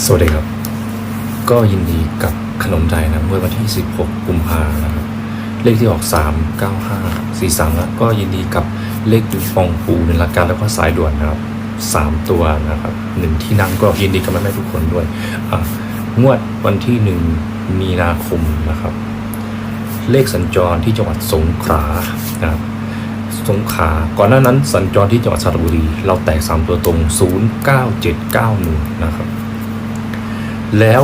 สวัสดีครับ ก็ยินดีกับขนมไทยนะเมื่อวันที่ 16 กุมภานะครับ เลขที่ออก 3 9 5 4 3แล้วก็ยินดีกับเลขปิงปองปูในหลักการแล้วก็สายด่วนนะครับ 3 ตัวนะครับหนึ่งที่นั่งก็ยินดีกับแม่ๆทุกคนด้วยงวดวันที่ 1 มีนาคมนะครับ เลขสัญจรที่จังหวัดสงขลานะครับสงขลาก่อนหน้านั้นสัญจรที่จังหวัดสระบุรี เราแตก 3 ตัวตรง 09791 นะครับ แล้ว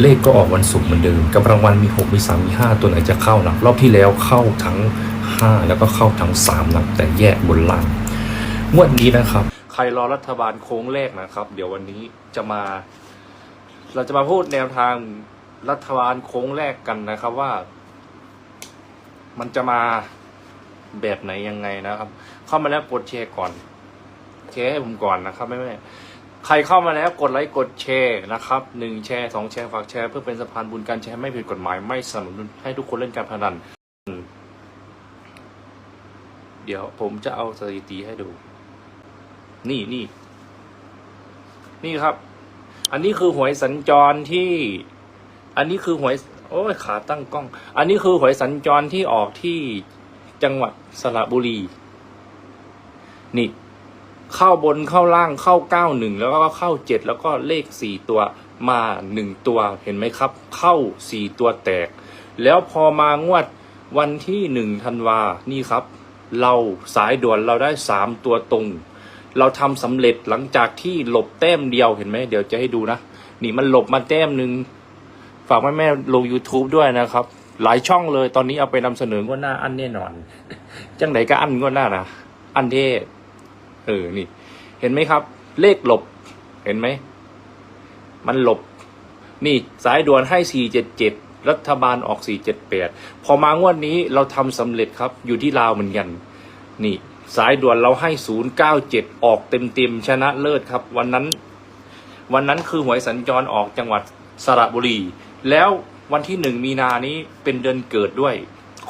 เลขก็ออกวันศุกร์เหมือนเดิมกำลังวันมี 6 มี 3 มี 5 ตัวไหนจะเข้านะรอบที่แล้วเข้าทั้ง 5 แล้วก็เข้าทั้ง3นะแต่แยกบนล่างงวดนี้นะครับ ใครรอรัฐบาลโค้งแรกนะครับ เดี๋ยววันนี้จะมา เราจะมาพูดแนวทางรัฐบาลโค้งแรกกันนะครับว่า มันจะมาแบบไหนยังไงนะครับ เข้ามาแล้วกดแชร์ก่อนแชร์ให้ผมก่อนนะครับไม่ไม่ ใครเข้ามาแล้วกดไลค์กดแชร์นะครับหนึ่งแชร์สองแชร์ฝากแชร์เพื่อเป็นสะพานบุญการแชร์ไม่ผิดกฎหมายไม่สนับสนุนให้ทุกคนเล่นการพนัน เดี๋ยวผมจะเอาสถิติให้ดู นี่นี่นี่ครับ อันนี้คือหวยสัญจรที่ อันนี้คือหวย โอ้ยขาตั้งกล้อง อันนี้คือหวยสัญจรที่ออกที่จังหวัดสระบุรี นี่ เข้าบนเข้าล่างเข้าเก้าหนึ่งแล้วก็เข้าเจ็ดแล้วก็เลขสี่ตัวมาหนึ่งตัวเห็นไหมครับ เข้าสี่ตัวแตก แล้วพอมางวดวันที่หนึ่งธันวานี่ครับ เราสายด่วนเราได้สามตัวตรง เราทำสำเร็จหลังจากที่หลบแต้มเดียวเห็นไหมเดี๋ยวจะให้ดูนะ นี่มันหลบมาแต้มหนึ่งฝากแม่แม่ลง YouTube ด้วยนะครับ หลายช่องเลยตอนนี้เอาไปนำเสนองวดหน้าอันแน่นอน จังไหนก็อันงวดหน้านะอันเท่ เออนี่ เห็นไหมครับ เลขหลบ เห็นไหม มันหลบ นี่สายด่วนให้สี่เจ็ดเจ็ดรัฐบาลออกสี่เจ็ดแปดพอมางวดนี้เราทำสำเร็จครับ อยู่ที่ลาวเหมือนกัน นี่ สายด่วนเราให้ศูนย์เก้าเจ็ดออกเต็มเต็มๆชนะเลิศครับ วันนั้น วันนั้นคือหวยสัญจรออกจังหวัดสระบุรี แล้ววันที่หนึ่งมีนานี้เป็นเดือนเกิดด้วย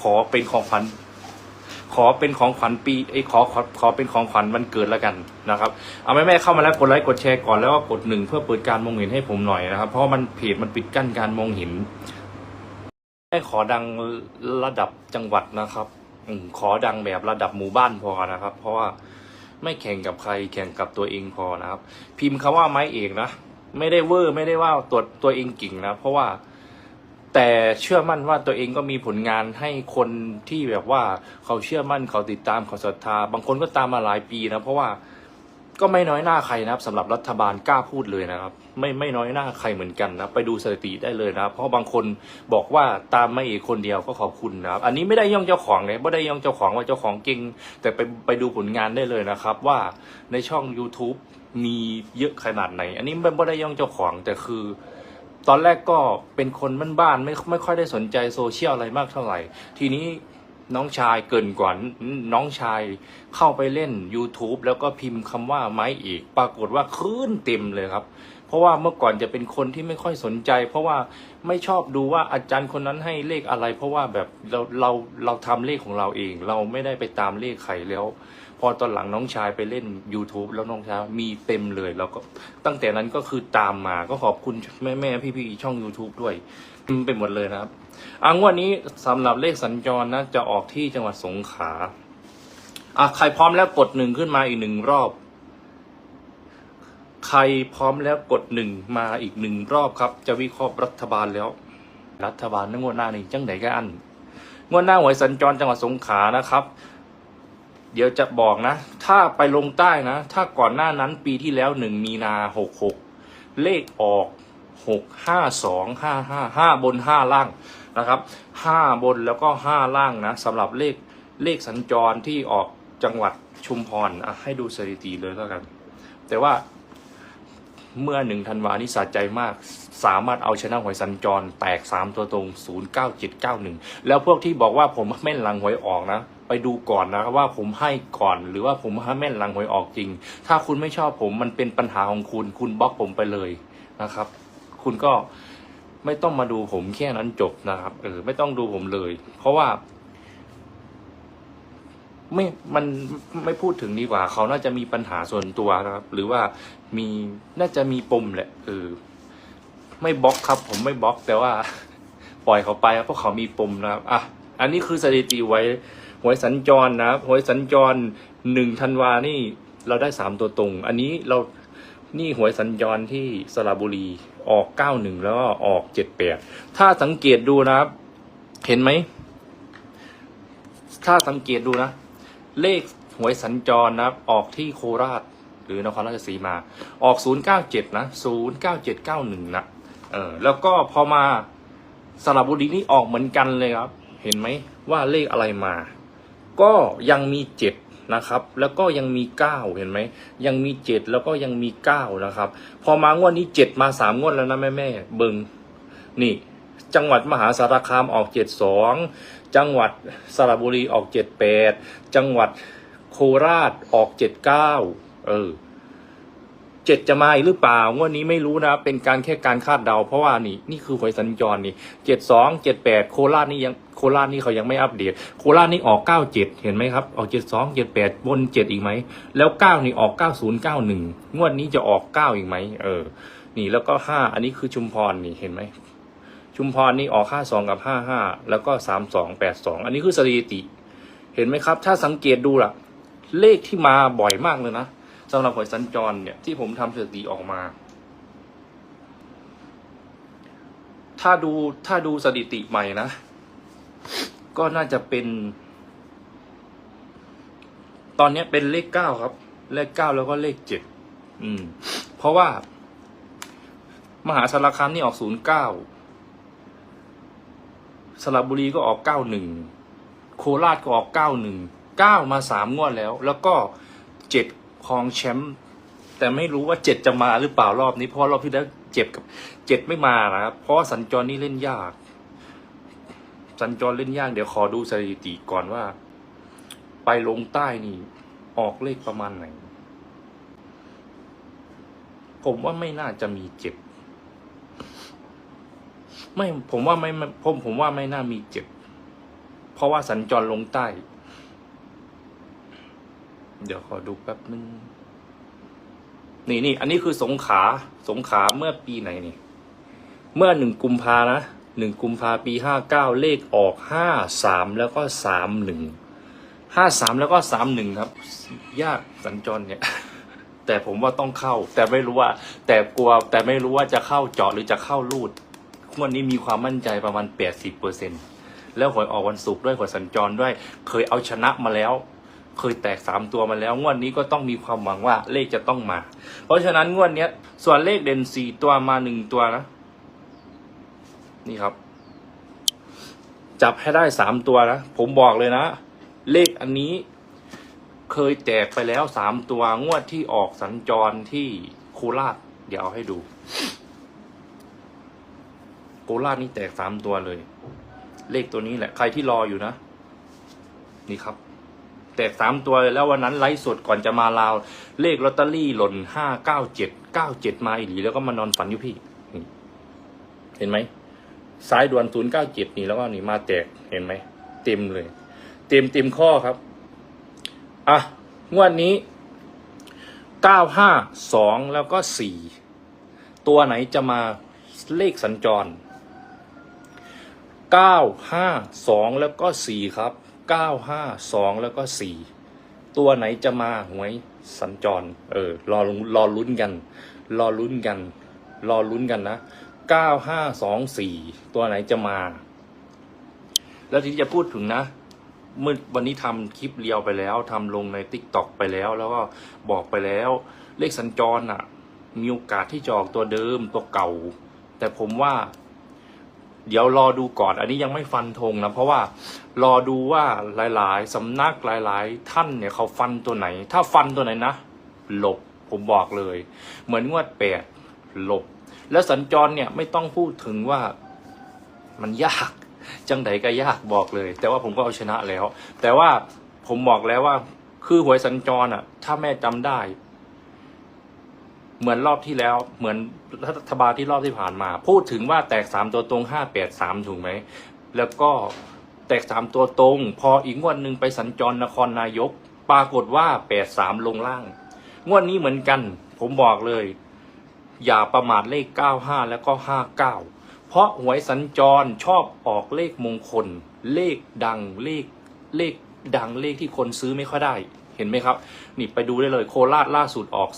ขอเป็นของขวัญ ขอเป็นของขวัญปีไอ้ขอขอขอเป็นของขวัญวันเกิดแล้วกันนะครับเอาแม่แม่ๆเข้ามาแล้วกดไลค์กดแชร์ก่อนแล้วก็กดหนึ่งเพื่อเปิดการมองเห็นให้ผมหน่อยนะครับ เพราะมันเพจมันปิดกั้นการมองเห็นให้ขอดังระดับจังหวัดนะครับอมขอดังแบบระดับหมู่บ้านพอนะครับ เพราะว่าไม่แข่งกับใครแข่งกับตัวเองพอนะครับ พิมพ์คำว่าไม้เอกนะไม่ได้เวอร์ไม่ได้ว่าตัวตัวเองเก่งนะ เพราะว่า แต่เชื่อมั่นว่าตัวเองก็มีผลงานให้คนที่แบบว่าเขาเชื่อมั่นเขาติดตามเขาศรัทธา บางคนก็ตามมาหลายปีนะเพราะว่าก็ไม่น้อยหน้าใครนะครับสำหรับรัฐบาลกล้าพูดเลยนะครับ ไม่ไม่น้อยหน้าใครเหมือนกันนะไปดูสถิติได้เลยนะเพราะบางคนบอกว่าตามไม่เอกคนเดียวก็ขอบคุณนะครับ อันนี้ไม่ได้ย่องเจ้าของเลยไม่ได้ย่องเจ้าของว่าเจ้าของเก่งแต่ไปไปดูผลงานได้เลยนะครับ ว่าในช่อง YouTube มีเยอะขนาดไหน อันนี้ไม่ได้ย่องเจ้าของแต่คือ ตอนแรกก็เป็นคนบ้านๆไม่ไม่ค่อยได้สนใจโซเชียลอะไรมากเท่าไหร่ ทีนี้น้องชายเกินก่อนน้องชายเข้าไปเล่น YouTube แล้วก็พิมพ์คำว่าไม้อีก ปรากฏว่าคลื่นเต็มเลยครับ เพราะว่าเมื่อก่อนจะเป็นคนที่ไม่ค่อยสนใจ เพราะว่าไม่ชอบดูว่าอาจารย์คนนั้นให้เลขอะไร เพราะว่าแบบเราเราเราทำเลขของเราเอง เราไม่ได้ไปตามเลขใครแล้ว พอตอนหลังน้องชายไปเล่น YouTube แล้วน้องชายมีเต็มเลย แล้วก็ตั้งแต่นั้นก็คือตามมาก็ขอบคุณแม่แม่ๆพี่ๆช่อง YouTube ด้วยเต็มไปหมดเลยนะครับอังวันนี้สำหรับเลขสัญจรนะ จะออกที่จังหวัดสงขลาอะใครพร้อมแล้วกดหนึ่งขึ้นมาอีกหนึ่งรอบ ใครพร้อมแล้วกดหนึ่งมาอีกหนึ่งรอบครับ จะวิเคราะห์รัฐบาลแล้ว รัฐบาลในงวดหน้านี่จังไหนก็อันงวดหน้าหวยสัญจรจังหวัดสงขลานะครับ เดี๋ยวจะบอกนะ ถ้าไปลงใต้นะ ถ้าก่อนหน้านั้นปีที่แล้วหนึ่งมีนาหกหกเลขออกหกห้าสองห้าห้าห้าบนห้าล่างนะครับห้าบนแล้วก็ห้าล่างนะสำหรับเลขเลขสัญจรที่ออกจังหวัดชุมพรอะให้ดูสถิติเลยแล้วกัน แต่ว่า เมื่อหนึ่งธันวานี่สะใจมาก สามารถเอาชนะหวยสัญจรแตกสามตัวตรงศูนย์เก้าเจ็ดเก้าหนึ่งแล้วพวกที่บอกว่าผมแม่นหลังหวยออกนะ ไปดูก่อนนะครับว่าผมให้ก่อนหรือว่าผมให้แม่นหลังหวยออกจริง ถ้าคุณไม่ชอบผมมันเป็นปัญหาของคุณ คุณบล็อกผมไปเลยนะครับ คุณก็ไม่ต้องมาดูผมแค่นั้นจบนะครับเออไม่ต้องดูผมเลย เพราะว่า ไม่มันไม่พูดถึงดีกว่า เขาน่าจะมีปัญหาส่วนตัวนะครับ หรือว่ามีน่าจะมีปมแหละเออไม่บล็อกครับ ผมไม่บล็อกแต่ว่า ปล่อยเขาไปครับเพราะเขามีปมนะครับอะอันนี้คือสถิติไว้หวยสัญจรนะครับหวยสัญจรหนึ่งธันวานี่เราได้สามตัวตรง อันนี้เรานี่หวยสัญจรที่สระบุรีออกเก้าหนึ่งแล้วก็ออกเจ็ดแปดถ้าสังเกตดูนะครับ เห็นไหม ถ้าสังเกตดูนะ เลขหวยสัญจรนะครับ ออกที่โคราช หรือนครราชสีมา ออก 097 นะ 09791 นะ เออ แล้วก็พอมาสระบุรีนี่ออกเหมือนกันเลยครับ เห็นไหมว่าเลขอะไรมา ก็ยังมี 7นะครับแล้วก็ยังมี 9 เห็นไหม ยังมี 7 แล้วก็ยังมี 9 นะครับ พอมางวดนี้ 7 มา 3 งวดแล้วนะแม่แม่เบิงนี่ จังหวัดมหาสารคามออก72จังหวัดสระบุรีออก78จังหวัดโคราชออก79เออเจ็ดจะมาอีกหรือเปล่างวดนี้ไม่รู้นะ เป็นการแค่การคาดเดา เพราะว่านี่นี่คือหวยสัญจรนี่เจ็ดสองเจ็ดแปดโคราชนี่ยังโคราชนี่เขายังไม่อัปเดต โคราชนี่ออกเก้าเจ็ดเห็นไหมครับ ออกเจ็ดสองเจ็ดแปดบนเจ็ดอีกไหม แล้วเก้านี่ออกเก้าศูนย์เก้าหนึ่งงวดนี้จะออกเก้าอีกไหมเออ นี่แล้วก็ห้าอันนี้คือชุมพรนี่เห็นไหม ชุมพรนี่ออกห้าสองกับห้าห้าแล้วก็สามสองแปดสองอันนี้คือสถิติ เห็นไหมครับ ถ้าสังเกตดูล่ะ เลขที่มาบ่อยมากเลยนะสำหรับหวยสัญจรเนี่ยที่ผมทำสถิติออกมา ถ้าดูถ้าดูสถิติใหม่นะ ก็น่าจะเป็น ตอนนี้เป็นเลขเก้าครับ เลขเก้าแล้วก็เลขเจ็ดอืม เพราะว่า มหาสารคามนี่ออกศูนย์เก้า สระบุรีก็ออกเก้าหนึ่งโคราชก็ออกเก้าหนึ่งเก้ามาสามงวดแล้ว แล้วก็เจ็ดครองแชมป์แต่ไม่รู้ว่าเจ็ดจะมาหรือเปล่ารอบนี้เพราะรอบที่แล้วเจ็บกับเจ็ดไม่มานะครับเพราะสัญจรนี่เล่นยาก สัญจรเล่นยากเดี๋ยวขอดูสถิติก่อนว่า ไปลงใต้นี่ ออกเลขประมาณไหน ผมว่าไม่น่าจะมีเจ็ด ไม่ผมว่าไม่ผมผมว่าไม่น่ามีเจ็ดเพราะว่าสัญจรลงใต้ เดี๋ยวขอดูแป๊บนึงนี่นี่อันนี้คือสงขาสงขาเมื่อปีไหนนี่ เมื่อหนึ่งกุมภานะหนึ่งกุมภาปีห้าเก้าเลขออกห้าสามแล้วก็สามหนึ่งห้าสามแล้วก็สามหนึ่งครับ ยากสัญจรเนี่ย แต่ผมว่าต้องเข้า แต่ไม่รู้ว่า แต่กลัวแต่ไม่รู้ว่าจะเข้าเจาะหรือจะเข้ารูด งวันนี้มีความมั่นใจประมาณแปดสิบเปอร์เซ็นแล้วหวยออกวันศุกร์ด้วยหวยสัญจรด้วย เคยเอาชนะมาแล้ว เคยแตกสามตัวมาแล้ว งวดนี้ก็ต้องมีความหวังว่าเลขจะต้องมา เพราะฉะนั้นงวดนี้ส่วนเลขเด่นสี่ตัวมาหนึ่งตัวนะ นี่ครับ จับให้ได้สามตัวนะ ผมบอกเลยนะ เลขอันนี้เคยแตกไปแล้วสามตัวงวดที่ออกสัญจรที่โคราชเดี๋ยวเอาให้ดู โคราชนี่แตกสามตัวเลย เลขตัวนี้แหละ ใครที่รออยู่นะ นี่ครับ แตกสามตัวเลยแล้ววันนั้นไลฟ์สดก่อนจะมาลาว เลขลอตเตอรี่หล่นห้าเก้าเจ็ดเก้าเจ็ดมาอีหลีแล้วก็มานอนฝันอยู่พี่ เห็นไหมซ้ายด่วนศูนย์เก้าเจ็ดนี่แล้วก็นี่มาแตกเห็นไหมเต็มเลย เต็มเต็มข้อครับอะงวดนี้เก้าห้าสองแล้วก็สี่ตัวไหนจะมาเลขสัญจร เก้าห้าสองแล้วก็สี่ครับเก้าห้าสองแล้วก็สี่ตัวไหนจะมาหวยสัญจร เออรอรอลุ้นกัน รอลุ้นกัน รอลุ้นกันนะเก้าห้าสองสี่ตัวไหนจะมา แล้วที่จะพูดถึงนะเมื่อวันนี้ทำคลิปเรียวไปแล้วทำลงในติ๊กต็อกไปแล้ว แล้วก็บอกไปแล้ว เลขสัญจรอะ มีโอกาสที่จะออกตัวเดิมตัวเก่า แต่ผมว่า เดี๋ยวรอดูก่อน อันนี้ยังไม่ฟันธงนะ เพราะว่ารอดูว่าหลาย ๆ สำนักหลาย ๆ ท่านเนี่ยเขาฟันตัวไหน ถ้าฟันตัวไหนนะ หลบผมบอกเลย เหมือนงวดแปดหลบ แล้วสัญจรเนี่ยไม่ต้องพูดถึงว่ามันยาก จังใดก็ยากบอกเลย แต่ว่าผมก็เอาชนะแล้ว แต่ว่าผมบอกแล้วว่าคือหวยสัญจรอะ ถ้าแม่จำได้ เหมือนรอบที่แล้วเหมือนรัฐบาลที่รอบที่ผ่านมา พูดถึงว่าแตกสามตัวตรงห้าแปดสามถูกไหม แล้วก็แตกสามตัวตรง พออีกงวดหนึ่งไปสัญจรนครนายก ปรากฏว่าแปดสามลงล่าง งวดนี้เหมือนกัน ผมบอกเลย อย่าประมาทเลข95แล้วก็59เพราะหวยสัญจรชอบออกเลขมงคล เลขดังเลขเลขดังเลขที่คนซื้อไม่ค่อยได้ เห็นไหมครับ นี่ไปดูได้เลยโคราชล่าสุดออก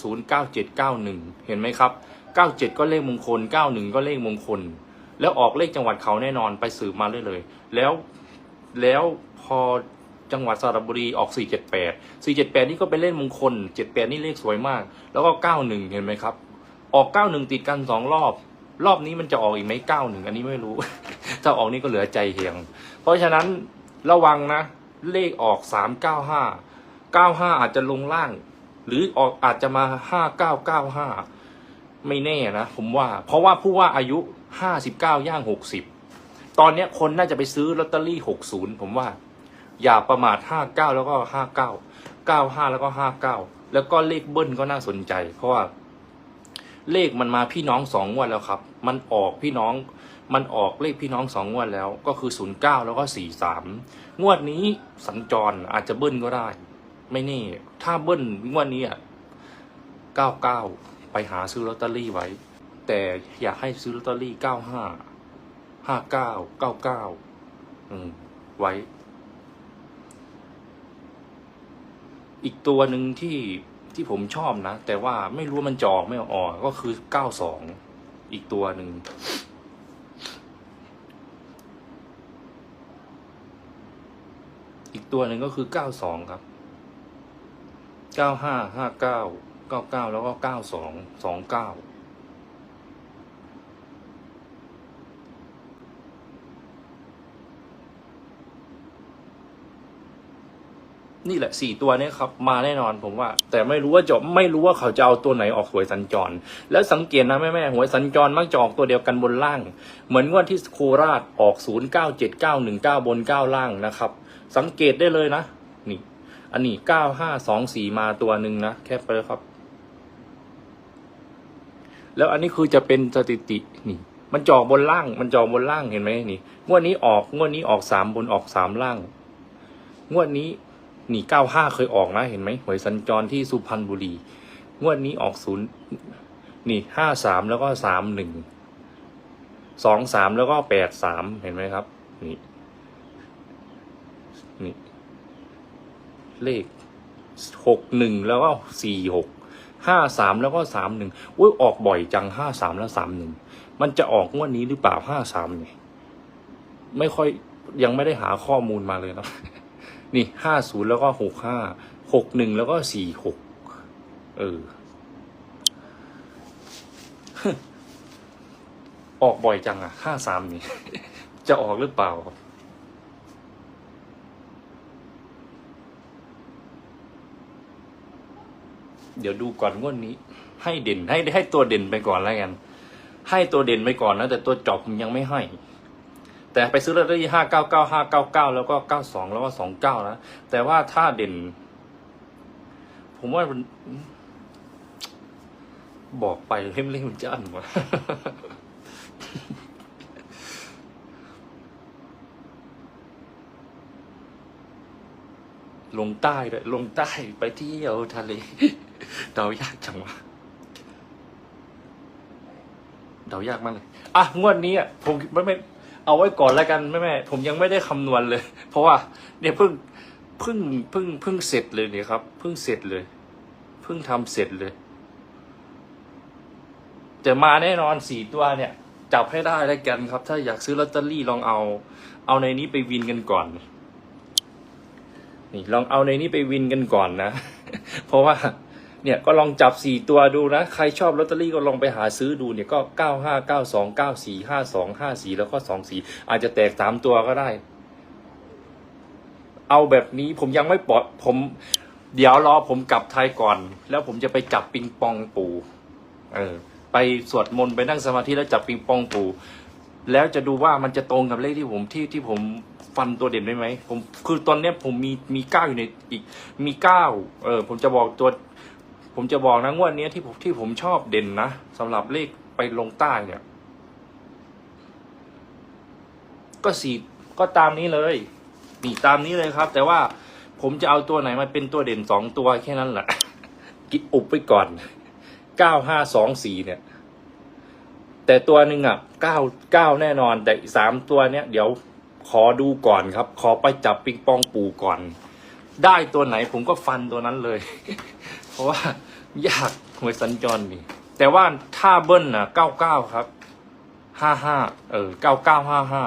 09791 เห็นไหมครับ 97 ก็เลขมงคล 91 ก็เลขมงคล แล้วออกเลขจังหวัดเขาแน่นอนไปสืบมาได้เลย แล้วแล้วพอจังหวัดสระบุรีออก 478 478 นี่ก็เป็นเลขมงคล 78 นี่เลขสวยมาก แล้วก็ 91 เห็นไหมครับ ออก 91 ติดกันสองรอบ รอบนี้มันจะออกอีกไหม91 อันนี้ไม่รู้ ถ้าออกนี่ก็เหลือใจเหียง เพราะฉะนั้นระวังนะ เลขออก 395 95 อาจจะลงล่าง หรือออกอาจจะมา 5995 ไม่แน่นะ ผมว่า เพราะว่าผู้ว่าอายุ 59 ย่าง 60 ตอนนี้คนน่าจะไปซื้อลอตเตอรี่ 60 ผมว่า อย่าประมาท 59 แล้วก็ 59 95 แล้วก็ 59 แล้วก็เลขเบิ้ลก็น่าสนใจ เพราะว่า เลขมันมาพี่น้องสองงวดแล้วครับ มันออกพี่น้องมันออกเลขพี่น้องสองงวดแล้วก็คือ 09 แล้วก็ 43 งวดนี้สัญจรอาจจะเบิ้ลก็ได้ ไม่แน่ถ้าเบิ้ลงวดนี้อะ99ไปหาซื้อลอตเตอรี่ไว้ แต่อยากให้ซื้อลอตเตอรี่95 59 99อืมไว้ อีกตัวหนึ่งที่ที่ผมชอบนะ แต่ว่าไม่รู้มันจออกไม่ออกก็คือ92อีกตัวหนึ่งอีกตัวหนึ่งก็คือ92ครับ 95 59 99แล้วก็92 29นี่แหละสี่ตัวเนี้ครับมาแน่นอนผมว่า แต่ไม่รู้ว่าจะไม่รู้ว่าเขาจะเอาตัวไหนออกหวยสัญจร แล้วสังเกตนะแม่แม่หวยสัญจรมักจะออกตัวเดียวกันบนล่าง เหมือนงวดที่โคราชออกศูนย์เก้าเจ็ดเก้าหนึ่งเก้าบนเก้าล่างนะครับ สังเกตได้เลยนะ นี่ อันนี้เก้าห้าสองสี่มาตัวหนึ่งนะ แค่ไปเลยครับ แล้วอันนี้คือจะเป็นสถิตินี่ มันจอกบนล่าง มันจอกบนล่างเห็นไหมนี่งวดนี้ออกงวดนี้ออกสามบนออกสามล่างงวดนี้นี่เก้าห้าเคยออกนะเห็นไหมหวยสัญจรที่สุพรรณบุรี งวดนี้ออกศูนย์นี่ห้าสามแล้วก็สามหนึ่งสองสามแล้วก็แปดสามเห็นไหมครับ นี่ นี่ เลขหกหนึ่งแล้วก็สี่หกห้าสามแล้วก็สามหนึ่งอุ้ยออกบ่อยจังห้าสามแล้วสามหนึ่งมันจะออกงวดนี้หรือเปล่าห้าสามเนี่ยไม่ค่อยยังไม่ได้หาข้อมูลมาเลยนะนี่ห้าศูนย์แล้วก็หกห้าหกหนึ่งแล้วก็สี่หกเออ ออกบ่อยจังอะห้าสามนี่ จะออกหรือเปล่า เดี๋ยวดูก่อนงวดนี้ ให้เด่นให้ให้ตัวเด่นไปก่อนแล้วกัน ให้ตัวเด่นไปก่อนนะแต่ตัวจอบยังไม่ให้ แต่ไปซื้อลอตเตอรี่ห้าเก้าเก้าห้าเก้าเก้าแล้วก็เก้าสองแล้วก็สองเก้านะแต่ว่าถ้าเด่น ผมว่าบอกไปเล่มเล่มมันจะอันวะลงใต้เลยลงใต้ไปเที่ยวทะเล เดายากจังวะเดายากมากเลย อะ งวดนี้อะผมไม่ไม่เอาไว้ก่อนแล้วกันแม่แม่ผมยังไม่ได้คำนวณเลย เพราะว่า เนี่ยเพิ่งเพิ่งเพิ่งเพิ่งเสร็จเลยเนี่ยครับเพิ่งเสร็จเลย เพิ่งทำเสร็จเลยจะมาแน่นอนสี่ตัวเนี่ย จับให้ได้แล้วกันครับ ถ้าอยากซื้อลอตเตอรี่ลองเอา เอาในนี้ไปวินกันก่อน นี่ลองเอาในนี้ไปวินกันก่อนนะ เพราะว่า เนี่ยก็ลองจับสี่ตัวดูนะ ใครชอบลอตเตอรี่ก็ลองไปหาซื้อดูเนี่ยก็เก้าห้าเก้าสองเก้าสี่ห้าสองห้าสี่แล้วก็สองสี่อาจจะแตกสามตัวก็ได้ เอาแบบนี้ผมยังไม่ปลอดผม เดี๋ยวรอผมกลับไทยก่อน แล้วผมจะไปจับปิงปองปูเออไปสวดมนต์ไปนั่งสมาธิแล้วจับปิงปองปูแล้วจะดูว่ามันจะตรงกับเลขที่ผมที่ที่ผมฟันตัวเด่นได้ไหมผมคือตอนเนี้ยผมมีมีเก้าอยู่ในอีกมีเก้าเออผมจะบอกตัว ผมจะบอกนะงวดเนี้ที่ผมที่ผมชอบเด่นนะสำหรับเลขไปลงใต้เนี่ย ก็สี่ก็ตามนี้เลยนี่ตามนี้เลยครับ แต่ว่าผมจะเอาตัวไหนมาเป็นตัวเด่นสองตัวแค่นั้นแหละกิอุบไปก่อนเก้าห้าสองสี่เนี่ย แต่ตัวหนึ่งอะเก้าเก้าแน่นอน แต่สามตัวเนี้ยเดี๋ยวขอดูก่อนครับ ขอไปจับปิงปองปูก่อน ได้ตัวไหนผมก็ฟันตัวนั้นเลย เพราะว่า ยากหวยสัญจรนี่แต่ว่าถ้าเบิ้ลน่ะเก้าเก้าครับห้าห้าเออเก้าเก้าห้าห้า